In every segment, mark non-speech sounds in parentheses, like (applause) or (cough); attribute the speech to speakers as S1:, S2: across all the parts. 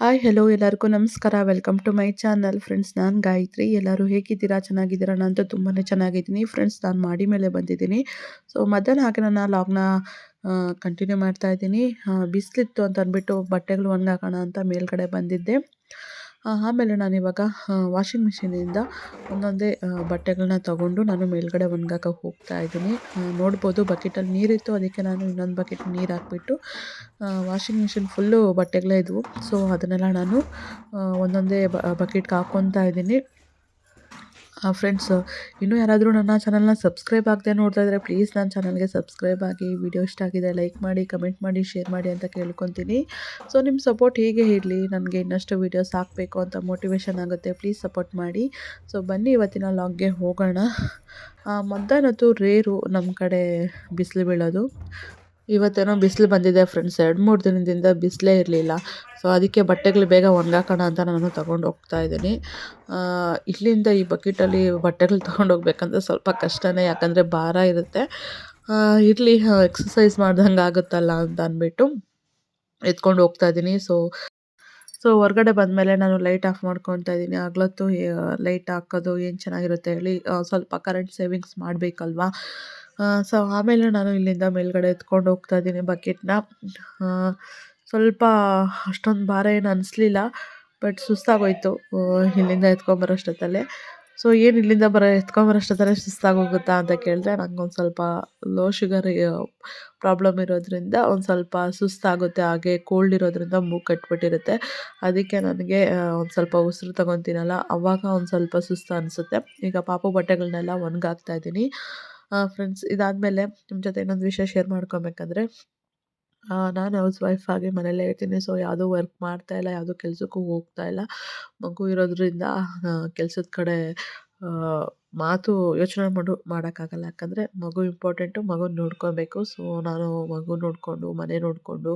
S1: Hi hello ಎಲ್ಲರಿಗೂ ನಮಸ್ಕಾರ. Welcome to my channel friends ನಾನು ಗಾಯತ್ರಿ. ಎಲ್ಲರೂ ಹೇಗಿದ್ದೀರಾ? ಚೆನ್ನಾಗಿದ್ದೀರಾ? ನಾನು ತುಂಬಾ ಚೆನ್ನಾಗಿದ್ದೀನಿ. ಫ್ರೆಂಡ್ಸ್ ನಾನು ಮಾಡಿ ಮೇಲೆ ಬಂದಿದ್ದೀನಿ. ಸೊ ಮಧ್ಯಾಹ್ನ ಹಾಗೆ ನಾನು ಲಾಗ್ನ ಕಂಟಿನ್ಯೂ ಮಾಡ್ತಾ ಇದ್ದೀನಿ. ಬಿಸಿಲಿತ್ತು ಅಂತ ಅಂದ್ಬಿಟ್ಟು ಬಟ್ಟೆಗಳು ಒಣಗಾಕೋಣ ಅಂತ ಮೇಲ್ಗಡೆ ಬಂದಿದ್ದೆ. ಆಮೇಲೆ ನಾನಿವಾಗ ವಾಷಿಂಗ್ ಮಿಷಿನಿಂದ ಒಂದೊಂದೇ ಬಟ್ಟೆಗಳನ್ನ ತಗೊಂಡು ನಾನು ಮೇಲ್ಗಡೆ ಒಣ್ಗಾಕ ಹೋಗ್ತಾ ಇದ್ದೀನಿ. ನೋಡ್ಬೋದು ಬಕೆಟಲ್ಲಿ ನೀರಿತ್ತು, ಅದಕ್ಕೆ ನಾನು ಇನ್ನೊಂದು ಬಕೆಟ್ ನೀರು ಹಾಕ್ಬಿಟ್ಟು ವಾಷಿಂಗ್ ಮಿಷಿನ್ ಫುಲ್ಲು ಬಟ್ಟೆಗಳೇ ಇದ್ವು. ಸೊ ಅದನ್ನೆಲ್ಲ ನಾನು ಒಂದೊಂದೇ ಬಕೆಟ್ಗೆ ಹಾಕ್ಕೊತಾ ಇದ್ದೀನಿ. ಫ್ರೆಂಡ್ಸ್ ಇನ್ನೂ ಯಾರಾದರೂ ನನ್ನ ಚಾನಲ್ನ ಸಬ್ಸ್ಕ್ರೈಬ್ ಆಗದೆ ನೋಡ್ತಾ ಇದ್ದರೆ ಪ್ಲೀಸ್ ನನ್ನ ಚಾನಲ್ಗೆ ಸಬ್ಸ್ಕ್ರೈಬ್ ಆಗಿ ವಿಡಿಯೋ ಇಷ್ಟ ಆಗಿದೆ ಲೈಕ್ ಮಾಡಿ ಕಮೆಂಟ್ ಮಾಡಿ ಶೇರ್ ಮಾಡಿ ಅಂತ ಕೇಳ್ಕೊತೀನಿ. ಸೊ ನಿಮ್ಮ ಸಪೋರ್ಟ್ ಹೀಗೆ ಇರಲಿ, ನನಗೆ ಇನ್ನಷ್ಟು ವೀಡಿಯೋಸ್ ಹಾಕಬೇಕು ಅಂತ ಮೋಟಿವೇಶನ್ ಆಗುತ್ತೆ ಪ್ಲೀಸ್ ಸಪೋರ್ಟ್ ಮಾಡಿ. ಸೊ ಬನ್ನಿ ಇವತ್ತಿನ ಲಾಗ್ಗೆ ಹೋಗೋಣ. ಮಧ್ಯಾಹ್ನದ್ದು ರೇರು ನಮ್ಮ ಕಡೆ ಬಿಸಿಲು ಬೀಳೋದು. ಇವತ್ತೇನೋ ಬಿಸಿಲು ಬಂದಿದೆ ಫ್ರೆಂಡ್ಸ್ ಎರಡು ಮೂರು ದಿನದಿಂದ ಬಿಸಿಲೇ ಇರಲಿಲ್ಲ. ಸೊ ಅದಕ್ಕೆ ಬಟ್ಟೆಗಳು ಬೇಗ ಒಣಗಾಕೋಣ ಅಂತ ನಾನು ತೊಗೊಂಡು ಹೋಗ್ತಾ ಇದ್ದೀನಿ. ಇಲ್ಲಿಂದ ಈ ಬಕೆಟಲ್ಲಿ ಬಟ್ಟೆಗಳು ತೊಗೊಂಡು ಹೋಗ್ಬೇಕಂದ್ರೆ ಸ್ವಲ್ಪ ಕಷ್ಟನೇ, ಯಾಕಂದರೆ ಭಾರ ಇರುತ್ತೆ. ಇರಲಿ ಎಕ್ಸಸೈಸ್ ಮಾಡ್ದಂಗೆ ಆಗುತ್ತಲ್ಲ ಅಂತ ಅಂದ್ಬಿಟ್ಟು ಎತ್ಕೊಂಡು ಹೋಗ್ತಾ ಇದ್ದೀನಿ. ಸೊ ಸೊ ಹೊರ್ಗಡೆ ಬಂದಮೇಲೆ ನಾನು ಲೈಟ್ ಆಫ್ ಮಾಡ್ಕೊತಾ ಇದ್ದೀನಿ. ಆಗ್ಲತ್ತು ಲೈಟ್ ಹಾಕೋದು ಏನು ಚೆನ್ನಾಗಿರುತ್ತೆ ಹೇಳಿ ಸ್ವಲ್ಪ ಕರೆಂಟ್ ಸೇವಿಂಗ್ಸ್ ಮಾಡಬೇಕಲ್ವಾ? ಸೊ ಆಮೇಲೆ ನಾನು ಇಲ್ಲಿಂದ ಮೇಲ್ಗಡೆ ಎತ್ಕೊಂಡು ಹೋಗ್ತಾ ಇದ್ದೀನಿ ಬಕೆಟ್ನ. ಸ್ವಲ್ಪ ಅಷ್ಟೊಂದು ಭಾರ ಏನು ಅನಿಸ್ಲಿಲ್ಲ, ಬಟ್ ಸುಸ್ತಾಗೋಯಿತು. ಇಲ್ಲಿಂದ ಎತ್ಕೊಂಬರೋಷ್ಟೊತ್ತಲ್ಲೇ ಸೊ ಏನು ಇಲ್ಲಿಂದ ಬರೋ ಎತ್ಕೊಂಬರೋಷ್ಟೊತ್ತಲ್ಲೇ ಸುಸ್ತಾಗೋಗುತ್ತಾ ಅಂತ ಕೇಳಿದ್ರೆ ಒಂದು ಸ್ವಲ್ಪ ಲೋ ಶುಗರ್ ಪ್ರಾಬ್ಲಮ್ ಇರೋದ್ರಿಂದ ಒಂದು ಸ್ವಲ್ಪ ಸುಸ್ತಾಗುತ್ತೆ, ಹಾಗೆ ಕೋಲ್ಡ್ ಇರೋದ್ರಿಂದ ಮೂಗು ಕಟ್ಬಿಟ್ಟಿರುತ್ತೆ. ಅದಕ್ಕೆ ನನಗೆ ಒಂದು ಸ್ವಲ್ಪ ಉಸಿರು ತಗೊತೀನಲ್ಲ ಅವಾಗ ಒಂದು ಸ್ವಲ್ಪ ಸುಸ್ತು ಅನಿಸುತ್ತೆ. ಈಗ ಪಾಪು ಬಟ್ಟೆಗಳನ್ನೆಲ್ಲ ಒಣಗಾಕ್ತಾ ಇದ್ದೀನಿ. ಫ್ರೆಂಡ್ಸ್ ಇದಾದಮೇಲೆ ನಿಮ್ಮ ಜೊತೆ ಇನ್ನೊಂದು ವಿಷಯ ಶೇರ್ ಮಾಡ್ಕೊಬೇಕಂದ್ರೆ ನಾನು ಹೌಸ್ ವೈಫ್ ಆಗಿ ಮನೇಲೇ ಇರ್ತೀನಿ ಸೊ ಯಾವುದೂ ವರ್ಕ್ ಮಾಡ್ತಾ ಇಲ್ಲ, ಯಾವುದೂ ಕೆಲಸಕ್ಕೂ ಹೋಗ್ತಾ ಇಲ್ಲ. ಮಗು ಇರೋದ್ರಿಂದ ಕೆಲಸದ ಕಡೆ ಮಾತು ಯೋಚನೆ ಮಾಡು, ಮಾಡೋಕ್ಕಾಗಲ್ಲ. ಯಾಕಂದರೆ ಮಗು ಇಂಪಾರ್ಟೆಂಟು ಮಗು ನೋಡ್ಕೊಬೇಕು. ಸೊ ನಾನು ಮಗು ನೋಡಿಕೊಂಡು, ಮನೆ ನೋಡಿಕೊಂಡು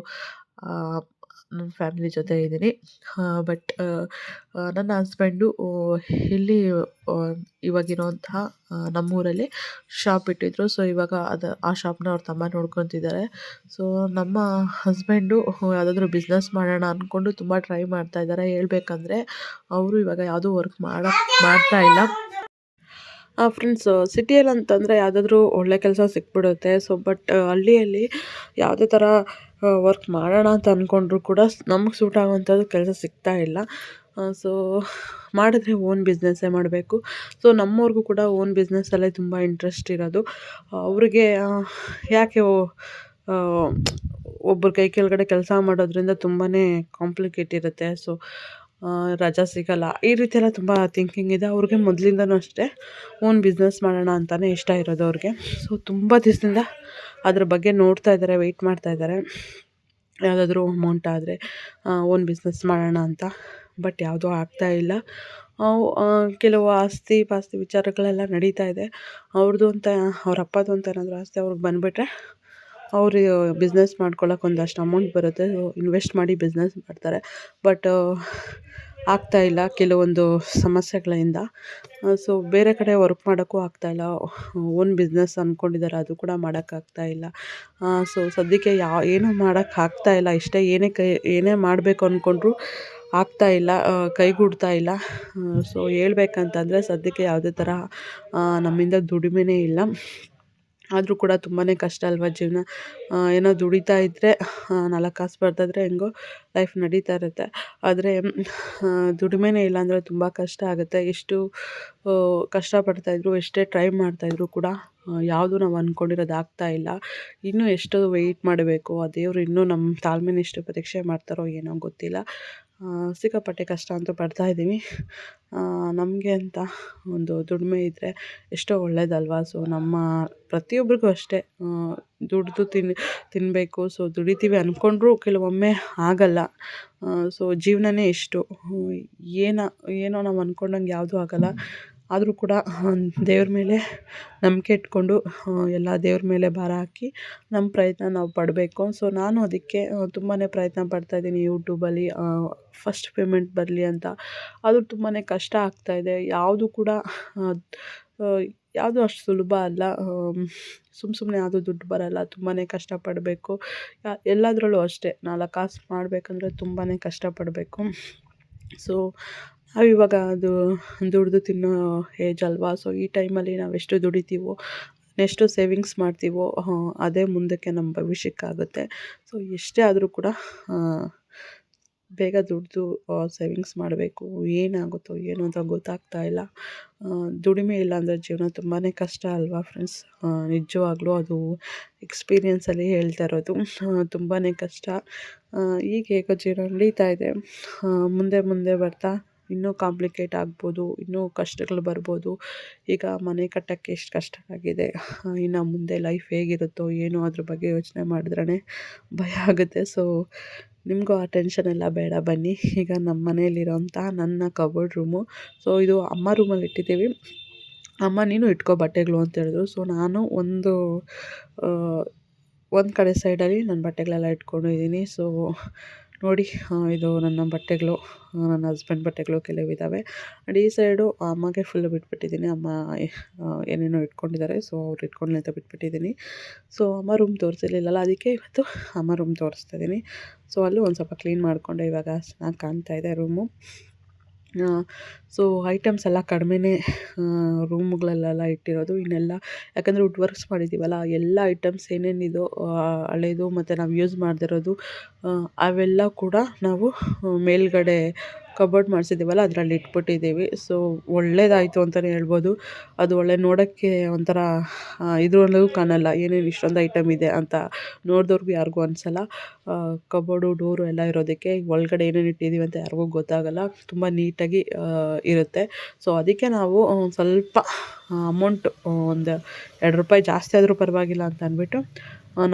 S1: ನನ್ನ ಫ್ಯಾಮಿಲಿ ಜೊತೆ ಇದ್ದೀನಿ. ಬಟ್ ನನ್ನ ಹಸ್ಬೆಂಡು ಇಲ್ಲಿ ಇವಾಗಿರುವಂತಹ ನಮ್ಮೂರಲ್ಲಿ ಶಾಪ್ ಇಟ್ಟಿದ್ರು. ಸೊ ಇವಾಗ ಅದು, ಆ ಶಾಪ್ನ ಅವ್ರ ತಮ್ಮ ನೋಡ್ಕೊತಿದ್ದಾರೆ. ಸೊ ನಮ್ಮ ಹಸ್ಬೆಂಡು ಯಾವುದಾದ್ರೂ ಬಿಸ್ನೆಸ್ ಮಾಡೋಣ ಅಂದ್ಕೊಂಡು ತುಂಬ ಟ್ರೈ ಮಾಡ್ತಾ ಇದ್ದಾರೆ. ಹೇಳ್ಬೇಕಂದ್ರೆ, ಅವರು ಇವಾಗ ಯಾವುದೂ ವರ್ಕ್ ಮಾಡ, ಮಾಡ್ತಾ ಇಲ್ಲ. ಫ್ರೆಂಡ್ಸ್ ಸಿಟಿಯಲ್ಲಿ ಅಂತಂದರೆ ಯಾವುದಾದ್ರೂ ಒಳ್ಳೆ ಕೆಲಸ ಸಿಕ್ಬಿಡುತ್ತೆ. ಸೊ ಬಟ್ ಹಳ್ಳಿಯಲ್ಲಿ ಯಾವುದೇ ಥರ ವರ್ಕ್ ಮಾಡೋಣ ಅಂತ ಅಂದ್ಕೊಂಡ್ರು ಕೂಡ ನಮ್ಗೆ ಸೂಟ್ ಆಗೋವಂಥದ್ದು ಕೆಲಸ ಸಿಗ್ತಾ ಇಲ್ಲ. ಸೊ ಮಾಡಿದ್ರೆ ಓನ್ ಬಿಸ್ನೆಸ್ಸೇ ಮಾಡಬೇಕು. ಸೊ ನಮ್ಮವ್ರಿಗೂ ಕೂಡ ಓನ್ ಬಿಸ್ನೆಸ್ಸಲ್ಲೇ ತುಂಬ ಇಂಟ್ರೆಸ್ಟ್ ಇರೋದು. ಅವ್ರಿಗೆ ಯಾಕೆ ಒಬ್ಬರ ಕೈ ಕೆಳಗಡೆ ಕೆಲಸ ಮಾಡೋದ್ರಿಂದ ತುಂಬಾ ಕಾಂಪ್ಲಿಕೇಟ್ ಇರುತ್ತೆ. ಸೊ ರಜಾ ಸಿಗಲ್ಲ. ಈ ರೀತಿ ಎಲ್ಲ ತುಂಬ ಥಿಂಕಿಂಗ್ ಇದೆ. ಅವ್ರಿಗೆ ಮೊದಲಿಂದನೂ ಅಷ್ಟೇ ಓನ್ ಬಿಸ್ನೆಸ್ ಮಾಡೋಣ ಅಂತಲೇ ಇಷ್ಟ ಇರೋದು ಅವ್ರಿಗೆ. ಸೊ ತುಂಬ ದಿವಸದಿಂದ ಅದ್ರ ಬಗ್ಗೆ ನೋಡ್ತಾ ಇದ್ದಾರೆ ವೆಯ್ಟ್ ಮಾಡ್ತಾ ಇದ್ದಾರೆ ಯಾವುದಾದ್ರೂ ಅಮೌಂಟ್ ಆದರೆ ಓನ್ ಬಿಸ್ನೆಸ್ ಮಾಡೋಣ ಅಂತ. ಬಟ್ ಯಾವುದೂ ಆಗ್ತಾ ಇಲ್ಲ. ಕೆಲವು ಆಸ್ತಿ ಪಾಸ್ತಿ ವಿಚಾರಗಳೆಲ್ಲ ನಡೀತಾ ಇದೆ. ಅವ್ರದ್ದು ಅಂತ, ಅವ್ರ ಅಪ್ಪದು ಅಂತ ಏನಾದರೂ ಆಸ್ತಿ ಅವ್ರಿಗೆ ಬಂದುಬಿಟ್ರೆ, ಅವರು ಬಿಸ್ನೆಸ್ ಮಾಡ್ಕೊಳ್ಳೋಕೆ ಒಂದಷ್ಟು ಅಮೌಂಟ್ ಬರುತ್ತೆ. ಇನ್ವೆಸ್ಟ್ ಮಾಡಿ ಬಿಸ್ನೆಸ್ ಮಾಡ್ತಾರೆ. ಬಟ್ ಆಗ್ತಾಯಿಲ್ಲ ಕೆಲವೊಂದು ಸಮಸ್ಯೆಗಳಿಂದ. ಸೊ ಬೇರೆ ಕಡೆ ವರ್ಕ್ ಮಾಡೋಕ್ಕೂ ಆಗ್ತಾಯಿಲ್ಲ ಓನ್ ಬಿಸ್ನೆಸ್ ಅಂದ್ಕೊಂಡಿದ್ದಾರೆ ಅದು ಕೂಡ ಮಾಡೋಕ್ಕಾಗ್ತಾಯಿಲ್ಲ ಸೊ ಸದ್ಯಕ್ಕೆ ಯಾ, ಏನೂ ಮಾಡೋಕ್ಕಾಗ್ತಾಯಿಲ್ಲ ಇಷ್ಟೇ ಏನೇ ಕೈ, ಏನೇ ಮಾಡಬೇಕು ಅಂದ್ಕೊಂಡ್ರು ಇಲ್ಲ ಕೈಗೂಡ್ತಾ ಇಲ್ಲ. ಸೊ ಹೇಳ್ಬೇಕಂತಂದರೆ ಸದ್ಯಕ್ಕೆ ಯಾವುದೇ ಥರ ನಮ್ಮಿಂದ ದುಡಿಮೆನೇ ಇಲ್ಲ. ಆದರೂ ಕೂಡ ತುಂಬಾ ಕಷ್ಟ ಅಲ್ವಾ ಜೀವನ? ಏನೋ ದುಡಿತಾ ಇದ್ದರೆ ನಾಲ್ಕು ಕಾಸು ಬರ್ತಾಯಿದ್ರೆ ಹೆಂಗೋ ಲೈಫ್ ನಡೀತಾ ಇರುತ್ತೆ. ಆದರೆ ದುಡಿಮೆನೇ ಇಲ್ಲ ಅಂದರೆ ತುಂಬ ಕಷ್ಟ ಆಗುತ್ತೆ. ಎಷ್ಟು ಕಷ್ಟಪಡ್ತಾಯಿದ್ರು ಎಷ್ಟೇ ಟ್ರೈ ಮಾಡ್ತಾಯಿದ್ರು ಕೂಡ ಯಾವುದು ನಾವು ಅಂದ್ಕೊಂಡಿರೋದು ಇಲ್ಲ. ಇನ್ನೂ ಎಷ್ಟು ವೆಯ್ಟ್ ಮಾಡಬೇಕು, ಆ ದೇವರು ಇನ್ನೂ ನಮ್ಮ ತಾಳ್ಮೆನ ಎಷ್ಟು ಪರೀಕ್ಷೆ ಮಾಡ್ತಾರೋ ಏನೋ ಗೊತ್ತಿಲ್ಲ. ಸಿಕ್ಕಾಪಟ್ಟೆ ಕಷ್ಟ ಅಂತೂ ಪಡ್ತಾ ಇದ್ದೀವಿ. ನಮಗೆ ಅಂತ ಒಂದು ದುಡಿಮೆ ಇದ್ದರೆ ಎಷ್ಟೋ ಒಳ್ಳೆಯದಲ್ವಾ ಸೊ ನಮ್ಮ ಪ್ರತಿಯೊಬ್ಬರಿಗೂ ಅಷ್ಟೇ. ದುಡಿದು ತಿನ್ ತಿನ್ನಬೇಕು ಸೊ ದುಡಿತೀವಿ ಅಂದ್ಕೊಂಡ್ರೂ ಕೆಲವೊಮ್ಮೆ ಆಗಲ್ಲ. ಸೊ ಜೀವನನೇ ಇಷ್ಟು. ಏನೋ ಏನೋ ನಾವು ಅಂದ್ಕೊಂಡಂಗೆ ಯಾವುದೂ ಆಗೋಲ್ಲ. ಆದರೂ ಕೂಡ ದೇವ್ರ ಮೇಲೆ ನಂಬಿಕೆ ಇಟ್ಕೊಂಡು ಎಲ್ಲ ದೇವ್ರ ಮೇಲೆ ಭಾರ ಹಾಕಿ ನಮ್ಮ ಪ್ರಯತ್ನ ನಾವು ಪಡಬೇಕು. ಸೊ ನಾನು ಅದಕ್ಕೆ ತುಂಬಾ ಪ್ರಯತ್ನ ಪಡ್ತಾಯಿದ್ದೀನಿ ಯೂಟ್ಯೂಬಲ್ಲಿ ಫಸ್ಟ್ ಪೇಮೆಂಟ್ ಬರಲಿ ಅಂತ. ಅದು ತುಂಬಾ ಕಷ್ಟ ಆಗ್ತಾಯಿದೆ ಯಾವುದು ಕೂಡ ಯಾವುದು ಅಷ್ಟು ಸುಲಭ ಅಲ್ಲ ಸುಮ್ಮ ಸುಮ್ಮನೆ ಯಾವುದೂ ದುಡ್ಡು ಬರೋಲ್ಲ ತುಂಬಾ ಕಷ್ಟಪಡಬೇಕು ಎಲ್ಲದರಲ್ಲೂ ಅಷ್ಟೇ ನಾಲ್ಕು ಕಾಸು ಮಾಡಬೇಕಂದ್ರೆ ತುಂಬಾ ಕಷ್ಟಪಡಬೇಕು ಸೊ ನಾವಿವಾಗ ಅದು ದುಡಿದು ತಿನ್ನೋ ಏಜ್ ಅಲ್ವಾ ಸೊ ಈ ಟೈಮಲ್ಲಿ ನಾವೆಷ್ಟು ದುಡಿತೀವೋ ಎಷ್ಟು ಸೇವಿಂಗ್ಸ್ ಮಾಡ್ತೀವೋ ಅದೇ ಮುಂದಕ್ಕೆ ನಮ್ಮ ಭವಿಷ್ಯಕ್ಕಾಗುತ್ತೆ. ಸೊ ಎಷ್ಟೇ ಆದರೂ ಕೂಡ ಬೇಗ ದುಡ್ದು ಸೇವಿಂಗ್ಸ್ ಮಾಡಬೇಕು. ಏನಾಗುತ್ತೋ, ಏನು ಅಂತ ಗೊತ್ತಾಗ್ತಾ ಇಲ್ಲ. ದುಡಿಮೆ ಇಲ್ಲ ಅಂದರೆ ಜೀವನ ತುಂಬಾ ಕಷ್ಟ ಅಲ್ವಾ ಫ್ರೆಂಡ್ಸ್ ನಿಜವಾಗ್ಲೂ ಅದು ಎಕ್ಸ್ಪೀರಿಯೆನ್ಸಲ್ಲಿ ಹೇಳ್ತಾ ಇರೋದು. ತುಂಬಾ ಕಷ್ಟ. ಈಗ ಹೇಗೋ ಜೀವನ ನಡೀತಾ ಇದೆ. ಮುಂದೆ ಮುಂದೆ ಬರ್ತಾ ಇನ್ನೂ ಕಾಂಪ್ಲಿಕೇಟ್ ಆಗ್ಬೋದು, ಇನ್ನೂ ಕಷ್ಟಗಳು ಬರ್ಬೋದು. ಈಗ ಮನೆ ಕಟ್ಟೋಕ್ಕೆ ಎಷ್ಟು ಕಷ್ಟ ಆಗಿದೆ, ಇನ್ನು ಮುಂದೆ ಲೈಫ್ ಹೇಗಿರುತ್ತೋ, ಏನೋ ಅದ್ರ ಬಗ್ಗೆ ಯೋಚನೆ ಮಾಡಿದ್ರೇ ಭಯ ಆಗುತ್ತೆ. ಸೊ ನಿಮಗೂ ಆ ಟೆನ್ಷನ್ ಎಲ್ಲ ಬೇಡ, ಬನ್ನಿ. ಈಗ ನಮ್ಮ ಮನೆಯಲ್ಲಿರೋಂಥ ನನ್ನ ಕಬೋರ್ಡ್ ರೂಮು ಸೊ ಇದು ಅಮ್ಮ ರೂಮಲ್ಲಿ ಇಟ್ಟಿದ್ದೀವಿ. ಅಮ್ಮ, ನೀನು ಇಟ್ಕೋ ಬಟ್ಟೆಗಳು ಅಂತ ಹೇಳಿದ್ರು. ಸೊ ನಾನು ಒಂದು ಒಂದು ಕಡೆ ಸೈಡಲ್ಲಿ ನನ್ನ ಬಟ್ಟೆಗಳೆಲ್ಲ ಇಟ್ಕೊಂಡಿದ್ದೀನಿ. ಸೊ ನೋಡಿ ಇದು ನನ್ನ ಬಟ್ಟೆಗಳು ನನ್ನ ಹಸ್ಬೆಂಡ್ ಬಟ್ಟೆಗಳು ಕೆಲವಿದ್ದಾವೆ ಆ್ಯಂಡ್ ಈ ಸೈಡು ಅಮ್ಮಗೆ ಫುಲ್ ಬಿಟ್ಬಿಟ್ಟಿದ್ದೀನಿ. ಅಮ್ಮ ಏನೇನೋ ಇಟ್ಕೊಂಡಿದ್ದಾರೆ. ಸೊ ಅವ್ರು ಇಟ್ಕೊಳ್ಳಿ ಅಂತ ಬಿಟ್ಬಿಟ್ಟಿದ್ದೀನಿ. ಸೊ ಅಮ್ಮ ರೂಮ್ ತೋರಿಸಿರ್ಲಿಲ್ಲಲ್ಲ, ಅದಕ್ಕೆ ಇವತ್ತು ಅಮ್ಮ ರೂಮ್ ತೋರಿಸ್ತಾ ಇದ್ದೀನಿ. ಸೊ ಅಲ್ಲೂ ಒಂದು ಸ್ವಲ್ಪ ಕ್ಲೀನ್ ಮಾಡಿಕೊಂಡೆ. ಇವಾಗ ಚೆನ್ನಾಗಿ ಕಾಣ್ತಾ ಇದೆ ರೂಮು ಸೊ ಐಟಮ್ಸ್ ಎಲ್ಲ ಕಡಿಮೆನೇ ರೂಮ್ಗಳಲ್ಲೆಲ್ಲ ಇಟ್ಟಿರೋದು. ಇನ್ನೆಲ್ಲ, ಯಾಕಂದರೆ ವುಡ್ ವರ್ಕ್ಸ್ ಮಾಡಿದ್ದೀವಲ್ಲ ಎಲ್ಲ ಐಟಮ್ಸ್ ಏನೇನಿದೋ ಹಳೇದು ಮತ್ತು ನಾವು ಯೂಸ್ ಮಾಡದಿರೋದು ಅವೆಲ್ಲ ಕೂಡ ನಾವು ಮೇಲುಗಡೆ ಕಬೋರ್ಡ್ ಮಾಡಿಸಿದ್ದೀವಲ್ಲ ಅದರಲ್ಲಿ ಇಟ್ಬಿಟ್ಟಿದ್ದೀವಿ. ಸೊ ಒಳ್ಳೇದಾಯಿತು ಅಂತಲೇ ಹೇಳ್ಬೋದು. ಅದು ಒಳ್ಳೆ ನೋಡೋಕ್ಕೆ ಒಂಥರ ಇದ್ರಲ್ಲೂ ಕಾಣಲ್ಲ, ಏನೇನು ಇಷ್ಟೊಂದು ಐಟಮ್ ಇದೆ ಅಂತ ನೋಡಿದವ್ರಿಗೂ ಯಾರಿಗೂ ಅನಿಸಲ್ಲ. ಕಬೋರ್ಡು ಡೋರು ಎಲ್ಲ ಇರೋದಕ್ಕೆ ಒಳಗಡೆ ಏನೇನು ಇಟ್ಟಿದ್ದೀವಿ ಅಂತ ಯಾರಿಗೂ ಗೊತ್ತಾಗಲ್ಲ. ತುಂಬ ನೀಟಾಗಿ ಇರುತ್ತೆ. ಸೊ ಅದಕ್ಕೆ ನಾವು ಸ್ವಲ್ಪ ಅಮೌಂಟ್ ಒಂದು ಎರಡು ರೂಪಾಯಿ ಜಾಸ್ತಿ ಆದರೂ ಪರವಾಗಿಲ್ಲ ಅಂತ ಅಂದ್ಬಿಟ್ಟು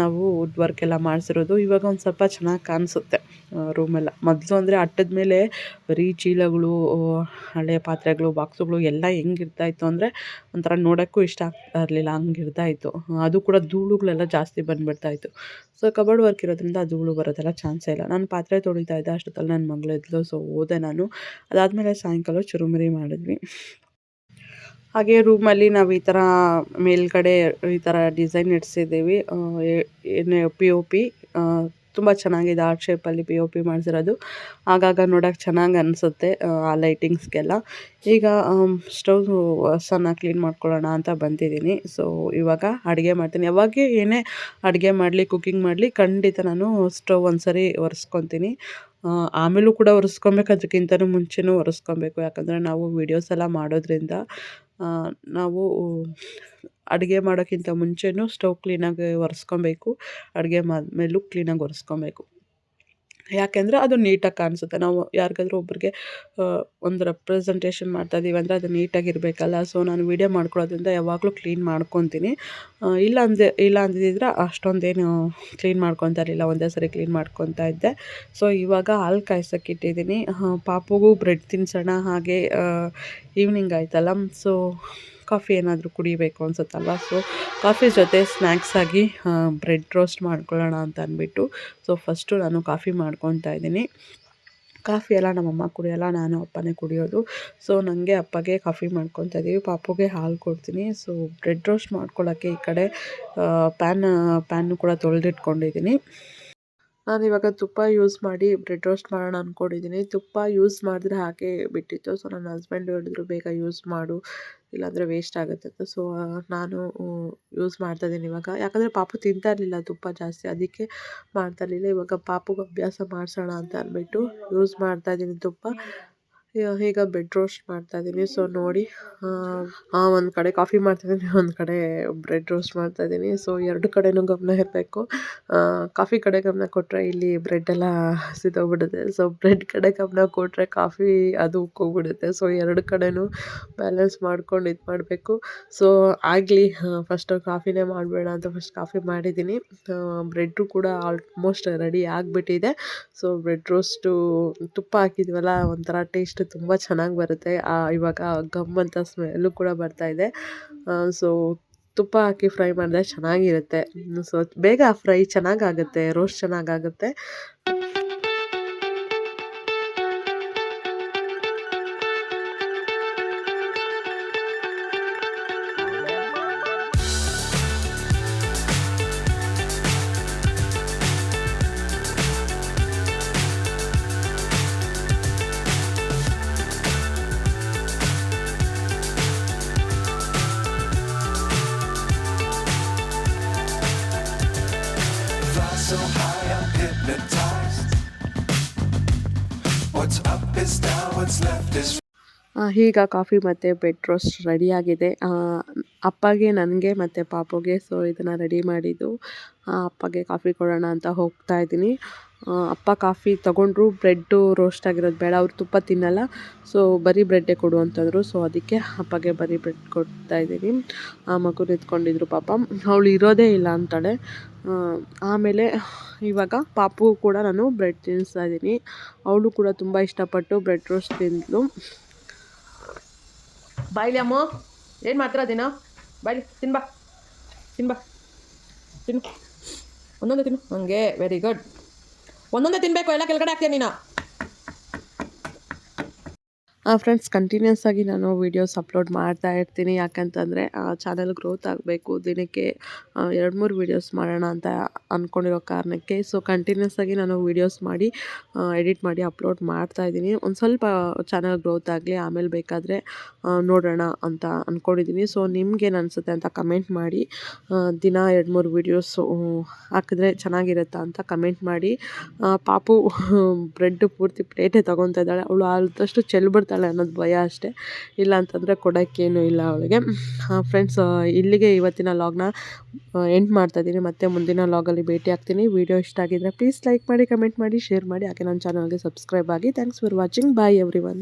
S1: ನಾವು ವುಡ್ ವರ್ಕ್ ಎಲ್ಲ ಮಾಡಿಸಿರೋದು. ಇವಾಗ ಒಂದು ಸ್ವಲ್ಪ ಚೆನ್ನಾಗಿ ಕಾಣಿಸುತ್ತೆ. ರೂಮೆಲ್ಲ ಮೊದಲು ಅಂದರೆ ಅಟ್ಟದ ಮೇಲೆ ಬರೀ ಚೀಲಗಳು ಹಳೆ ಪಾತ್ರೆಗಳು, ಬಾಕ್ಸುಗಳು ಎಲ್ಲ ಹೆಂಗಿರ್ತಾಯಿತ್ತು ಅಂದರೆ ಒಂಥರ ನೋಡೋಕ್ಕೂ ಇಷ್ಟ ಆಗ್ತಾ ಇರಲಿಲ್ಲ ಹಂಗಿರ್ತಾಯಿತ್ತು ಅದು ಕೂಡ ಧೂಳುಗಳೆಲ್ಲ ಜಾಸ್ತಿ ಬಂದುಬಿಡ್ತಾಯಿತ್ತು. ಸೊ ಕಬೋರ್ಡ್ ವರ್ಕ್ ಇರೋದ್ರಿಂದ ಆ ಧೂಳು ಬರೋದೆಲ್ಲ ಚಾನ್ಸೇ ಇಲ್ಲ. ನಾನು ಪಾತ್ರೆ ತೊಳಿತಾ ಇದ್ದೆ, ಅಷ್ಟೊತ್ತಲ್ಲಿ ನನ್ನ ಮಗಳಿದ್ಲು ಸೊ ಹೋದೆ ನಾನು. ಅದಾದಮೇಲೆ ಸಾಯಂಕಾಲ ಚುರುಮುರಿ ಮಾಡಿದ್ವಿ. ಹಾಗೆ ರೂಮಲ್ಲಿ ನಾವು ಈ ಥರ ಮೇಲ್ಗಡೆ ಈ ಥರ ಡಿಸೈನ್ ಇಡ್ಸಿದ್ದೀವಿ. ಪಿ ಒ ಪಿ ತುಂಬ ಚೆನ್ನಾಗಿದೆ ಆರ್ಟ್ ಶೇಪಲ್ಲಿ ಪಿ ಒ ಪಿ ಮಾಡಿಸಿರೋದು. ಆಗಾಗ ನೋಡೋಕೆ ಚೆನ್ನಾಗಿ ಅನಿಸುತ್ತೆ, ಆ ಲೈಟಿಂಗ್ಸ್ಗೆಲ್ಲ ಈಗ ಸ್ಟವ್ ಹೊಸನ ಕ್ಲೀನ್ ಮಾಡ್ಕೊಳ್ಳೋಣ ಅಂತ ಬಂದಿದ್ದೀನಿ. ಸೊ ಇವಾಗ ಅಡುಗೆ ಮಾಡ್ತೀನಿ. ಯಾವಾಗ ಏನೇ ಅಡುಗೆ ಮಾಡಲಿ ಕುಕ್ಕಿಂಗ್ ಮಾಡಲಿ, ಖಂಡಿತ ನಾನು ಸ್ಟವ್ ಒಂದು ಸರಿ ಒರೆಸ್ಕೊತೀನಿ ಆಮೇಲೂ ಕೂಡ ಒರೆಸ್ಕೊಬೇಕು, ಅದಕ್ಕಿಂತನೂ ಮುಂಚೆನೂ ಒರೆಸ್ಕೊಬೇಕು. ಯಾಕಂದರೆ ನಾವು ವೀಡಿಯೋಸ್ ಎಲ್ಲ ಮಾಡೋದ್ರಿಂದ ನಾವು ಅಡುಗೆ ಮಾಡೋಕ್ಕಿಂತ ಮುಂಚೆಯೂ ಸ್ಟವ್ ಕ್ಲೀನಾಗಿ ಒರೆಸ್ಕೊಬೇಕು. ಅಡುಗೆ ಮಾಡಿದ್ಮೇಲೂ ಕ್ಲೀನಾಗಿ ಒರೆಸ್ಕೊಬೇಕು. ಯಾಕೆಂದರೆ ಅದು ನೀಟಾಗಿ ಕಾಣಿಸುತ್ತೆ. ನಾವು ಯಾರಿಗಾದ್ರೂ ಒಬ್ಬರಿಗೆ ಒಂದು ರೆಪ್ರೆಸೆಂಟೇಷನ್ ಮಾಡ್ತಾಯಿದ್ದೀವಿ ಅಂದರೆ ಅದು ನೀಟಾಗಿರಬೇಕಲ್ಲ ಸೊ ನಾನು ವೀಡಿಯೋ ಮಾಡ್ಕೊಳ್ಳೋದ್ರಿಂದ ಯಾವಾಗಲೂ ಕ್ಲೀನ್ ಮಾಡ್ಕೊತೀನಿ. ಇಲ್ಲ ಅಂದೆ, ಇಲ್ಲ ಅಂದಿದ್ದರೆ ಅಷ್ಟೊಂದೇನು ಕ್ಲೀನ್ ಮಾಡ್ಕೊತಾ ಇರಲಿಲ್ಲ. ಒಂದೇ ಸರಿ ಕ್ಲೀನ್ ಮಾಡ್ಕೊತಾ ಇದ್ದೆ. ಸೊ ಇವಾಗ ಹಾಲು ಕಾಯ್ಸೋಕೆ ಇಟ್ಟಿದ್ದೀನಿ. ಪಾಪುಗೂ ಬ್ರೆಡ್ ತಿನ್ಸೋಣ. ಹಾಗೆ ಈವ್ನಿಂಗ್ ಆಯ್ತಲ್ಲ. ಸೊ ಕಾಫಿ ಏನಾದರೂ ಕುಡಿಬೇಕು ಅನ್ಸುತ್ತಲ್ವ? ಸೊ ಕಾಫಿ ಜೊತೆ ಸ್ನ್ಯಾಕ್ಸಾಗಿ ಬ್ರೆಡ್ ರೋಸ್ಟ್ ಮಾಡ್ಕೊಳ್ಳೋಣ ಅಂತ ಅಂದ್ಬಿಟ್ಟು ಸೊ ಫಸ್ಟು ನಾನು ಕಾಫಿ ಮಾಡ್ಕೊತಾ ಇದ್ದೀನಿ. ಕಾಫಿ ಎಲ್ಲ ನಮ್ಮಮ್ಮ ಕುಡಿಯೋಲ್ಲ, ನಾನು ಅಪ್ಪನೇ ಕುಡಿಯೋದು. ಸೊ ನನಗೆ ಅಪ್ಪಗೆ ಕಾಫಿ ಮಾಡ್ಕೊತಾ ಇದ್ದೀವಿ. ಪಾಪುಗೆ ಹಾಲು ಕೊಡ್ತೀನಿ. ಸೊ ಬ್ರೆಡ್ ರೋಸ್ಟ್ ಮಾಡ್ಕೊಳ್ಳೋಕ್ಕೆ ಈ ಕಡೆ ಪ್ಯಾನ್ ಪ್ಯಾನ್ ಕೂಡ ತೊಳೆದಿಟ್ಕೊಂಡಿದ್ದೀನಿ. ನಾನಿವಾಗ ತುಪ್ಪ ಯೂಸ್ ಮಾಡಿ ಬ್ರೆಡ್ ರೋಸ್ಟ್ ಮಾಡೋಣ ಅಂದ್ಕೊಂಡಿದ್ದೀನಿ ತುಪ್ಪ ಯೂಸ್ ಮಾಡಿದ್ರೆ ಹಾಗೆ ಬಿಟ್ಟಿತ್ತು. ಸೊ ನನ್ನ ಹಸ್ಬೆಂಡ್ ಹೇಳಿದ್ರು, ಬೇಗ ಯೂಸ್ ಮಾಡು. ಇಲ್ಲಾಂದರೆ ವೇಸ್ಟ್ ಆಗುತ್ತೆ ಅಂತ. ಸೊ ನಾನು ಯೂಸ್ ಮಾಡ್ತಾ ಇದ್ದೀನಿ ಇವಾಗ. ಯಾಕಂದರೆ ಪಾಪು ತಿಂತಾ ಇರಲಿಲ್ಲ ತುಪ್ಪ ಜಾಸ್ತಿ. ಅದಕ್ಕೆ ಮಾಡ್ತಾ ಇರಲಿಲ್ಲ. ಇವಾಗ ಪಾಪುಗೆ ಅಭ್ಯಾಸ ಮಾಡಿಸೋಣ ಅಂತ ಅಂದ್ಬಿಟ್ಟು ಯೂಸ್ ಮಾಡ್ತಾ ಇದ್ದೀನಿ ತುಪ್ಪ. ಈಗ ಬೆಡ್ ರೋಸ್ಟ್ ಮಾಡ್ತಾ ಮಾಡ್ತಾಯಿದ್ದೀನಿ ಸೊ ನೋಡಿ ಒಂದು ಕಡೆ ಕಾಫಿ ಮಾಡ್ತಾ ಇದ್ದೀನಿ ಒಂದು ಕಡೆ ಬ್ರೆಡ್ ರೋಸ್ಟ್ ಮಾಡ್ತಾ ಇದ್ದೀನಿ ಸೊ ಎರಡು ಕಡೆನೂ ಗಮನ ಇರಬೇಕು. ಕಾಫಿ ಕಡೆ ಗಮನ ಕೊಟ್ಟರೆ ಇಲ್ಲಿ ಬ್ರೆಡ್ ಎಲ್ಲ ಸಿದೋಗ್ಬಿಡುತ್ತೆ. ಸೊ ಬ್ರೆಡ್ ಕಡೆ ಗಮನ ಕೊಟ್ಟರೆ ಕಾಫಿ ಅದು ಉಕ್ಕೋಗ್ಬಿಡುತ್ತೆ. ಸೊ ಎರಡು ಕಡೆನೂ ಬ್ಯಾಲೆನ್ಸ್ ಮಾಡ್ಕೊಂಡು ಇದು ಮಾಡಬೇಕು. ಸೊ ಆಗಲಿ ಫಸ್ಟು ಕಾಫಿನೇ ಮಾಡಬೇಡ ಅಂತ ಫಸ್ಟ್ ಕಾಫಿ ಮಾಡಿದ್ದೀನಿ ಬ್ರೆಡ್ಡು ಕೂಡ ಆಲ್ಮೋಸ್ಟ್ ರೆಡಿ ಆಗಿಬಿಟ್ಟಿದೆ. ಸೊ ಬ್ರೆಡ್ ರೋಸ್ಟು ತುಪ್ಪ ಹಾಕಿದ್ವಲ್ಲ, ಒಂಥರ ಟೇಸ್ಟ್ ತುಂಬ ಚೆನ್ನಾಗಿ ಬರುತ್ತೆ. ಇವಾಗ ಗಮ್ ಅಂತ ಸ್ಮೆಲ್ಲು ಕೂಡ ಬರ್ತಾ ಇದೆ. ಸೊ ತುಪ್ಪ ಹಾಕಿ ಫ್ರೈ ಮಾಡಿದ್ರೆ ಚೆನ್ನಾಗಿರುತ್ತೆ. ಸೊ ಬೇಗ ಫ್ರೈ ಚೆನ್ನಾಗಾಗುತ್ತೆ ರೋಸ್ಟ್ ಚೆನ್ನಾಗಾಗುತ್ತೆ. ಈಗ ಕಾಫಿ ಮತ್ತು ಬೆಡ್ ರೋಸ್ಟ್ ರೆಡಿಯಾಗಿದೆ ಅಪ್ಪಗೆ, ನನಗೆ ಮತ್ತು ಪಾಪುಗೆ ಸೊ ಇದನ್ನು ರೆಡಿ ಮಾಡಿದ್ದು. ಅಪ್ಪಗೆ ಕಾಫಿ ಕೊಡೋಣ ಅಂತ ಹೋಗ್ತಾ ಇದ್ದೀನಿ. ಅಪ್ಪ ಕಾಫಿ ತೊಗೊಂಡ್ರು ಬ್ರೆಡ್ಡು ರೋಸ್ಟ್ ಆಗಿರೋದು ಬೇಡ, ಅವ್ರು ತುಪ್ಪ ತಿನ್ನಲ್ಲ ಸೊ ಬರೀ ಬ್ರೆಡ್ಡೇ ಕೊಡು ಅಂತಂದರು. ಸೊ ಅದಕ್ಕೆ ಅಪ್ಪಗೆ ಬರೀ ಬ್ರೆಡ್ ಕೊಡ್ತಾ ಇದ್ದೀನಿ. ಆ ಮಗು ನಿಂತ್ಕೊಂಡಿದ್ರು ಪಾಪ. ಅವಳು ಇರೋದೇ ಇಲ್ಲ ಅಂತಾಳೆ. ಆಮೇಲೆ ಇವಾಗ ಪಾಪು ಕೂಡ ನಾನು ಬ್ರೆಡ್ ತಿನ್ನಿಸ್ತಾ ಇದ್ದೀನಿ. ಅವಳು ಕೂಡ ತುಂಬ ಇಷ್ಟಪಟ್ಟು ಬ್ರೆಡ್ ರೋಸ್ಟ್ ತಿಂದ್ಲು.
S2: ಬಾಯ್ಲಿ ಅಮ್ಮ. ಏನು ಮಾಡ್ತೀರ ದಿನ? ಬಾಯ್ಲಿ ತಿನ್ಬಾ ತಿನ್ಬಾ ತಿನ್ ಒಂದೊಂದೇ ತಿನ್ನು. ಹಂಗೆ ವೆರಿ ಗುಡ್ ಒಂದೊಂದೇ ತಿನ್ನಬೇಕು ಎಲ್ಲ ಕೆಳಗಡೆ ಹಾಕ್ತೀಯ ನೀನು?
S1: ಫ್ರೆಂಡ್ಸ್ ಕಂಟಿನ್ಯೂಸ್ ಆಗಿ ನಾನು ವೀಡಿಯೋಸ್ ಅಪ್ಲೋಡ್ ಮಾಡ್ತಾ ಇರ್ತೀನಿ. ಯಾಕಂತಂದರೆ ಚಾನಲ್ ಗ್ರೋತ್ ಆಗಬೇಕು. ದಿನಕ್ಕೆ ಎರಡು ಮೂರು ವೀಡಿಯೋಸ್ ಮಾಡೋಣ ಅಂತ ಅಂದ್ಕೊಂಡಿರೋ ಕಾರಣಕ್ಕೆ. ಸೊ ಕಂಟಿನ್ಯೂಸ್ ಆಗಿ ನಾನು ವೀಡಿಯೋಸ್ ಮಾಡಿ ಎಡಿಟ್ ಮಾಡಿ ಅಪ್ಲೋಡ್ ಮಾಡ್ತಾ ಇದ್ದೀನಿ. ಒಂದು ಸ್ವಲ್ಪ ಚಾನಲ್ ಗ್ರೋತ್ ಆಗಲಿ, ಆಮೇಲೆ ಬೇಕಾದರೆ ನೋಡೋಣ ಅಂತ ಅಂದ್ಕೊಂಡಿದ್ದೀನಿ ಸೊ ನಿಮ್ಗೇನು ಅನಿಸುತ್ತೆ ಅಂತ ಕಮೆಂಟ್ ಮಾಡಿ ದಿನ ಎರಡು ಮೂರು ವೀಡಿಯೋಸ್ ಹಾಕಿದ್ರೆ ಚೆನ್ನಾಗಿರುತ್ತಾ ಅಂತ ಕಮೆಂಟ್ ಮಾಡಿ. ಪಾಪು (laughs) ಬ್ರೆಡ್ ಪೂರ್ತಿ ಪ್ಲೇಟೇ ತೊಗೊತಾ ಇದ್ದಾಳೆ. ಅವಳು ಆದಷ್ಟು ಚೆಲ್ಬಿಡ್ತಾಳೆ ಅನ್ನೋದು ಭಯ ಅಷ್ಟೇ. ಇಲ್ಲ ಅಂತಂದರೆ ಕೊಡೋಕ್ಕೇನು ಇಲ್ಲ ಅವಳಿಗೆ. ಫ್ರೆಂಡ್ಸ್ ಇಲ್ಲಿಗೆ ಇವತ್ತಿನ ಲಾಗ್ನ ಎಂಡ್ ಮಾಡ್ತಾ ಇದ್ದೀನಿ. ಮತ್ತೆ ಮುಂದಿನ ಲಾಗಲ್ಲಿ ಭೇಟಿ ಆಗ್ತೀನಿ. ವಿಡಿಯೋ ಇಷ್ಟ ಆಗಿದ್ರೆ ಪ್ಲೀಸ್ ಲೈಕ್ ಮಾಡಿ ಕಮೆಂಟ್ ಮಾಡಿ ಶೇರ್ ಮಾಡಿ. ಹಾಗೆ ನನ್ನ ಚಾನಲ್ಗೆ ಸಬ್ಸ್ಕ್ರೈಬ್ ಆಗಿ. Thanks for watching bye everyone